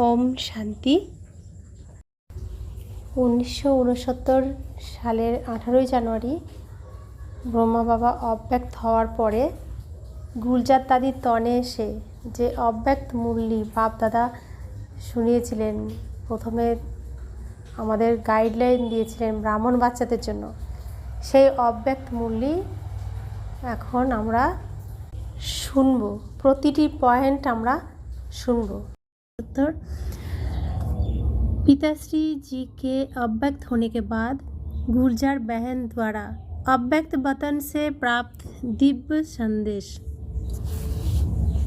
ওম শান্তি। উনিশশো উনসত্তর সালের আঠারোই জানুয়ারি ব্রহ্মা বাবা অব্যক্ত হওয়ার পরে গুলজার দাদির তনে এসে যে অব্যক্ত মূল্যি বাপ দাদা শুনিয়েছিলেন, প্রথমে আমাদের গাইডলাইন দিয়েছিলেন ব্রাহ্মণ বাচ্চাদের জন্য। সেই অব্যক্ত মূল্যি এখন আমরা শুনব। প্রতিটি পয়েন্ট আমরা শুনব। उत्तर पिताश्री जी के अव्यक्त होने के बाद गुर्जर बहन द्वारा अव्यक्त वतन से प्राप्त दिव्य संदेश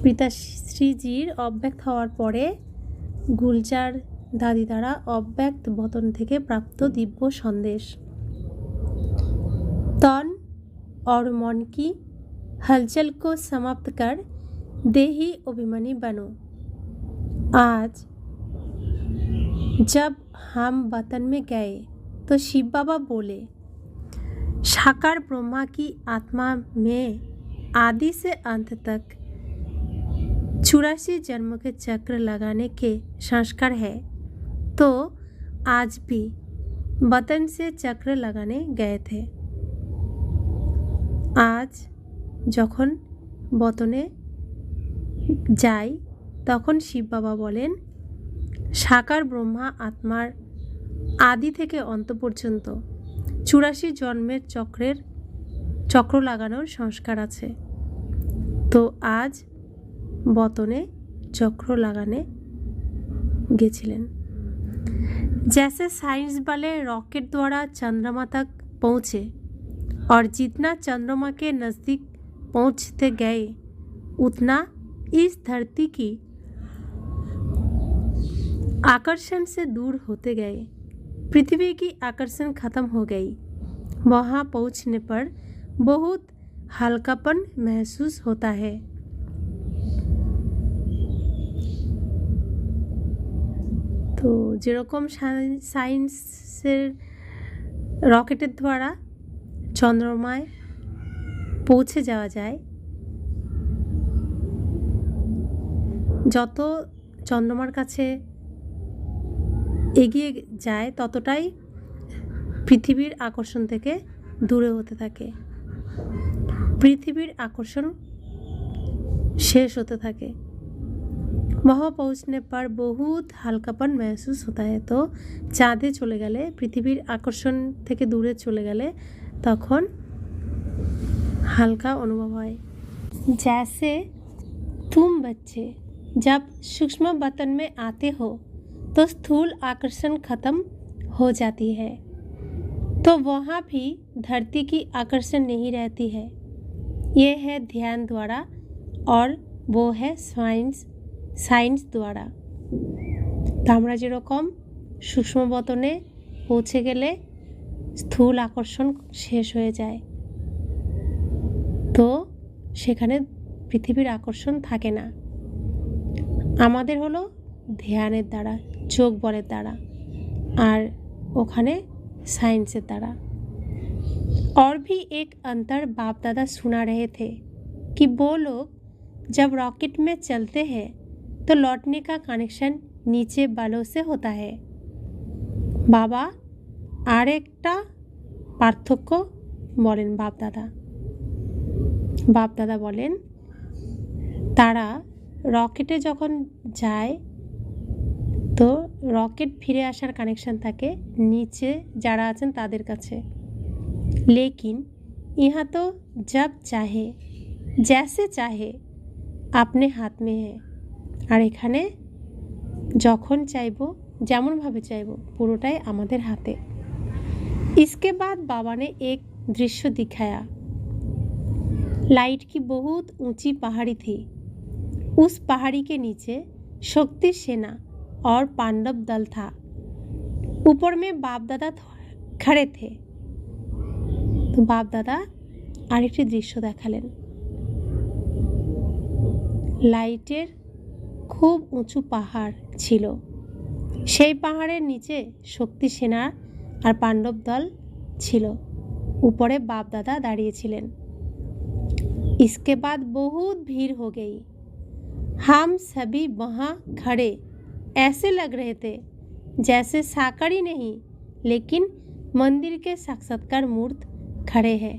পিতাশ্রীজির অব্যক্ত হওয়ার পরে গুলজার দাদি দ্বারা অব্যক্ত বতন থেকে প্রাপ্ত দিব্য সন্দেশ तन और मन की हलचल को समाप्त कर देही अभिमानी बनो आज जब हम वतन में गए तो शिव बाबा बोले साकार ब्रह्मा की आत्मा में आदि से अंत तक चौरासी जन्म के चक्र लगाने के संस्कार है तो आज भी वतन से चक्र लगाने गए थे আজ যখন বতনে যাই তখন শিব বাবা বলেন সাকার ব্রহ্মা আত্মার আদি থেকে অন্ত পর্যন্ত চুরাশি জন্মের চক্রের চক্র লাগানোর সংস্কার আছে তো আজ বতনে চক্র লাগানে গেছিলেন जैसे साइंस वाले रॉकेट द्वारा चंद्रमा तक पहुँचे और जितना चंद्रमा के नज़दीक पहुँचते गए उतना इस धरती की आकर्षण से दूर होते गए पृथ्वी की आकर्षण खत्म हो गई वहाँ पहुँचने पर बहुत हल्कापन महसूस होता है তো যেরকম সাই- সায়েন্সের রকেটের দ্বারা চন্দ্রমায় পৌঁছে যাওয়া যায় যত চন্দ্রমার কাছে এগিয়ে যায় ততটাই পৃথিবীর আকর্ষণ থেকে দূরে হতে থাকে পৃথিবীর আকর্ষণ শেষ হতে থাকে वहाँ पहुँचने पर बहुत হালকাপন महसूस होता है তো চাঁদে চলে গেলে পৃথিবীর আকর্ষণ থেকে দূরে চলে গেলে তখন হালকা অনুভব হয় जैसे तुम बच्चे जब सूक्ष्म बतन में आते हो तो स्थूल आकर्षण खत्म हो जाती है तो वहाँ भी धरती की आकर्षण नहीं रहती है ये है ध्यान द्वारा और वो है साइंस সায়েন্স দ্বারা তো আমরা যেরকম সূক্ষ্ম বতনে পৌঁছে গেলে স্থূল আকর্ষণ শেষ হয়ে যায় তো সেখানে পৃথিবীর আকর্ষণ থাকে না আমাদের হলো ধ্যানের দ্বারা যোগ বলের দ্বারা আর ওখানে সায়েন্সের দ্বারা और भी एक अंतर बाप दादा सुना रहे थे कि वो लोग जब रॉकेट में चलते हैं तो लौटने का कनेक्शन नीचे बालों से होता है বাবা আর একটা পার্থক্য বলেন বাপদাদা বাপদাদা বলেন তারা রকেটে যখন যায় তো রকেট ফিরে আসার কানেকশন থাকে নিচে যারা আছেন তাদের কাছে लेकिन यहाँ तो जब चाहे जैसे चाहे अपने हाथ में है আর এখানে যখন চাইবো যেমনভাবে চাইবো পুরোটাই আমাদের হাতে इसके बाद बाबा ने एक दृश्य दिखाया लाइट की बहुत ऊंची पहाड़ी थी उस पहाड़ी के नीचे शक्ति सेना और पांडव दल था ऊपर में बाप दादा खड़े थे তো বাপ দাদা আরেকটি দৃশ্য দেখালেন লাইটের খুব উঁচু পাহাড় ছিল সেই পাহাড়ের নিচে শক্তি সেনা আর পাণ্ডব দল ছিল উপরে বাপ দাদা দাঁড়িয়েছিলেন इसके बाद बहुत भीड़ हो गई हम सभी वहाँ खड़े ऐसे लग रहे थे जैसे साकार ही नहीं लेकिन मंदिर के साक्षात्कार मूर्त खड़े हैं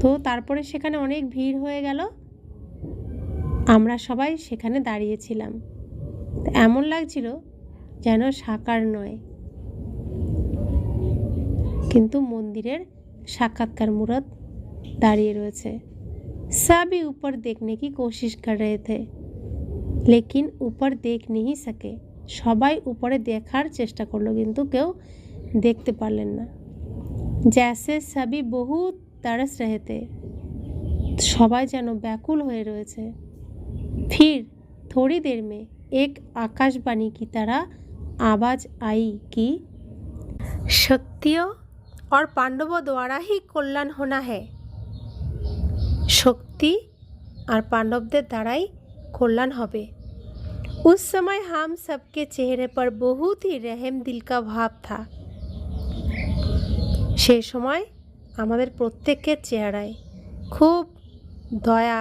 তো তারপরে সেখানে অনেক ভিড় হয়ে গেল আমরা সবাই সেখানে দাঁড়িয়েছিলাম তো এমন লাগছিল যেন সাকার নয় কিন্তু মন্দিরের সাক্ষাৎকার মূরত দাঁড়িয়ে রয়েছে सभी ऊपर देखने की कोशिश कर रहे थे लेकिन ऊपर देख नहीं सके সবাই উপরে দেখার চেষ্টা করলো কিন্তু কেউ দেখতে পারলেন না जैसे सभी बहुत तरस रहे थे সবাই যেন ব্যাকুল হয়ে রয়েছে फिर थोड़ी देर में एक आकाशवाणी की तरह आवाज आई कि शक्तियों और पांडवों द्वारा ही कल्याण होना है শক্তি আর পাণ্ডবদের দ্বারাই কল্যাণ হবে उस समय हम सबके चेहरे पर बहुत ही रहम दिल का भाव था সেই সময় আমাদের প্রত্যেকের চেহারায় খুব দয়া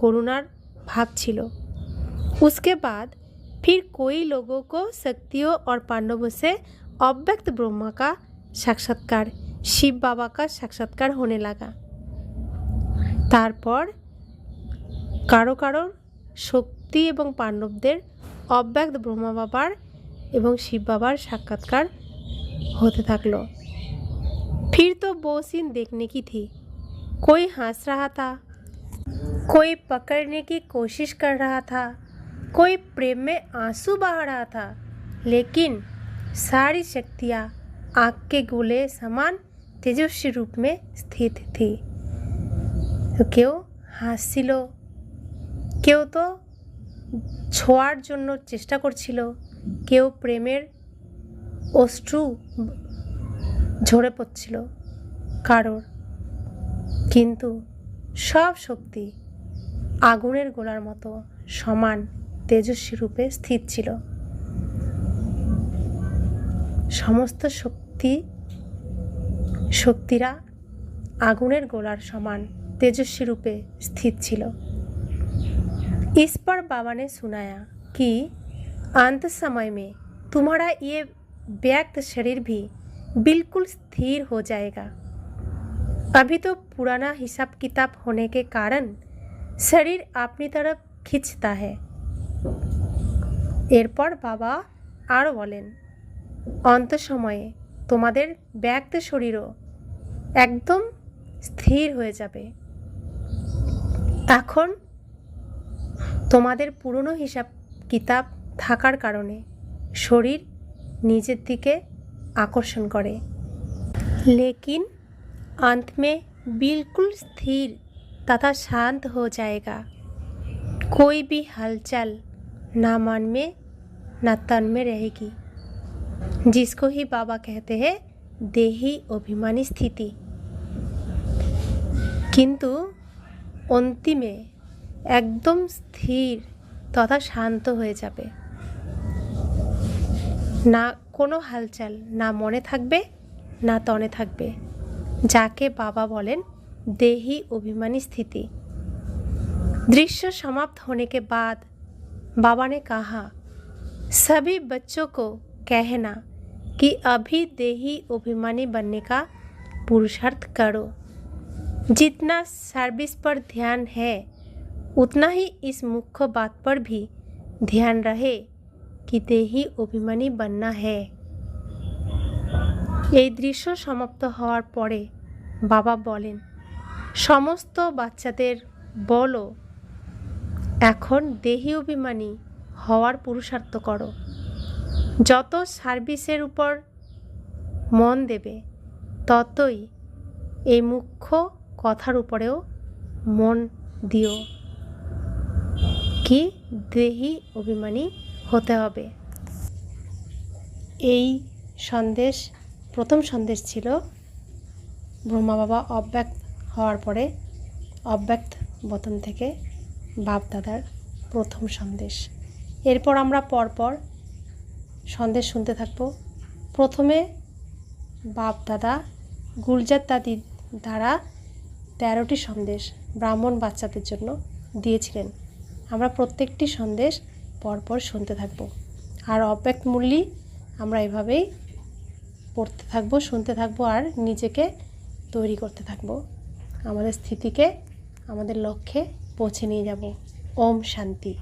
করুণার ভাব ছিল उसके बाद फिर कोई लोगों को शक्तियों और पांडवों से अव्यक्त ब्रह्मा का साक्षात्कार शिव बाबा का साक्षात्कार होने लगा তারপর কারো কারোর শক্তি এবং পাণ্ডবদের অব্যক্ত ব্রহ্মা বাবার এবং শিব বাবার সাক্ষাৎকার হতে থাকলো फिर तो वो सीन देखने की थी कोई हंस रहा था कोई पकड़ने की कोशिश कर रहा था कोई प्रेम में आंसू बहा रहा था लेकिन सारी शक्तियाँ आग के गोले समान तेजस्वी रूप में स्थित थी তো কেউ হাসছিল কেউ তো ছোঁয়ার জন্য চেষ্টা করছিল, কেউ প্রেমের অশ্রু ঝরে পড়ছিল কারোর। কিন্তু সব শক্তি আগুনের গোলার মতো সমান তেজস্বী রূপে স্থির ছিল। সমস্ত শক্তি, শক্তিরা আগুনের গোলার সমান তেজস্বী রূপে স্থির ছিল। इस पर बाबा ने सुनाया कि अंत समय में तुम्हारा ये व्यक्त शरीर भी बिल्कुल स्थिर हो जाएगा अभी तो पुराना हिसाब किताब होने के कारण शरीर अपनी तरफ खींचता है এরপর বাবা আরও বলেন অন্ত সময়ে তোমাদের ব্যক্ত শরীরও একদম স্থির হয়ে যাবে এখন তোমাদের পুরনো হিসাব কিতাব থাকার কারণে শরীর নিজের দিকে আকর্ষণ করে लेकिन अंत में बिल्कुल स्थिर तथा शांत हो जाएगा कोई भी हलचल ना मन में ना तन में रहेगी जिसको ही बाबा कहते हैं देही अभिमानी स्थिति কিন্তু অন্তিমে একদম স্থির তথা শান্ত হয়ে যাবে না কোনো হালচাল না মনে থাকবে না তনে থাকবে যাকে বাবা বলেন देही अभिमानी स्थिति दृश्य समाप्त होने के बाद बाबा ने कहा सभी बच्चों को कहना कि अभी देही अभिमानी बनने का पुरुषार्थ करो जितना सर्विस पर ध्यान है उतना ही इस मुख्य बात पर भी ध्यान रहे कि देही অভিমানী बनना है এই দৃশ্য সমাপ্ত হওয়ার পরে বাবা বলেন সমস্ত বাচ্চাদের বলো এখন দেহি অভিমানী হওয়ার পুরুষার্থ করো যত সার্ভিসের উপর মন দেবে ততই এই মুখ্য কথার উপরেও মন দিও কি দেহি অভিমানী হতে হবে। এই সন্দেশ, প্রথম সন্দেশ ছিল ব্রহ্মা বাবা অব্যক্ত হওয়ার পরে অব্যক্ত বতন থেকে বাপ দাদার প্রথম সন্দেশ। এরপর আমরা পরপর সন্দেশ শুনতে থাকব। প্রথমে বাপ দাদা গুলজার দাদি দ্বারা তেরোটি সন্দেশ ব্রাহ্মণ বাচ্চাদের জন্য দিয়েছিলেন। আমরা প্রত্যেকটি সন্দেশ পরপর শুনতে থাকব। আর অপেক্ষ মূল্যই আমরা এভাবেই পড়তে থাকব, শুনতে থাকব আর নিজেকে তৈরি করতে থাকব। আমাদের স্থিতিকে, আমাদের লক্ষ্যে পৌঁছে নিয়ে যাব। ওম শান্তি।